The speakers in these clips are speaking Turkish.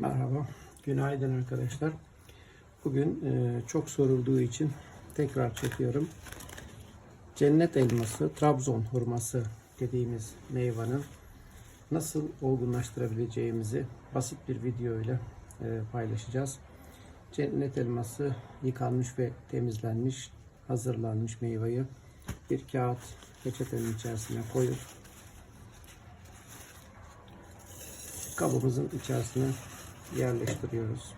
Merhaba, günaydın arkadaşlar. Bugün e, çok sorulduğu için tekrar çekiyorum. Cennet elması, Trabzon hurması dediğimiz meyvanın nasıl olgunlaştırabileceğimizi basit bir video ile e, paylaşacağız. Cennet elması yıkanmış ve temizlenmiş, hazırlanmış meyveyi bir kağıt peçetenin içerisine koyup kabımızın içerisine yerleştiriyoruz.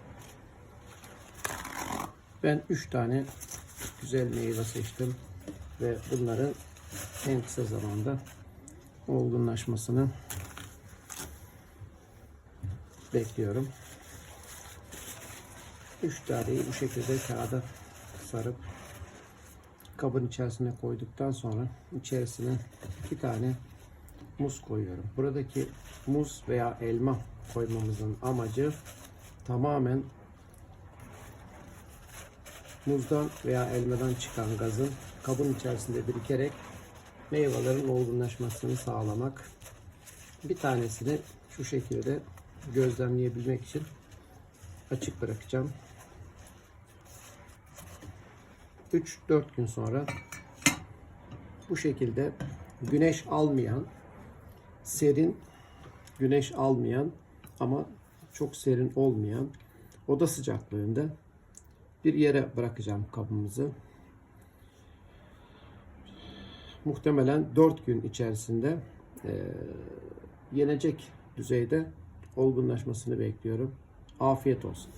Ben 3 tane güzel meyve seçtim ve bunların en kısa zamanda olgunlaşmasını bekliyorum. 3 taneyi bu şekilde kağıda sarıp kabın içerisine koyduktan sonra içerisine 2 tane muz koyuyorum. Buradaki muz veya elma koymamızın amacı tamamen muzdan veya elmadan çıkan gazın kabın içerisinde birikerek meyvelerin olgunlaşmasını sağlamak. Bir tanesini şu şekilde gözlemleyebilmek için açık bırakacağım. 3-4 gün sonra bu şekilde güneş almayan serin güneş almayan ama çok serin olmayan oda sıcaklığında bir yere bırakacağım kabımızı. Muhtemelen 4 gün içerisinde e, yenecek düzeyde olgunlaşmasını bekliyorum. Afiyet olsun.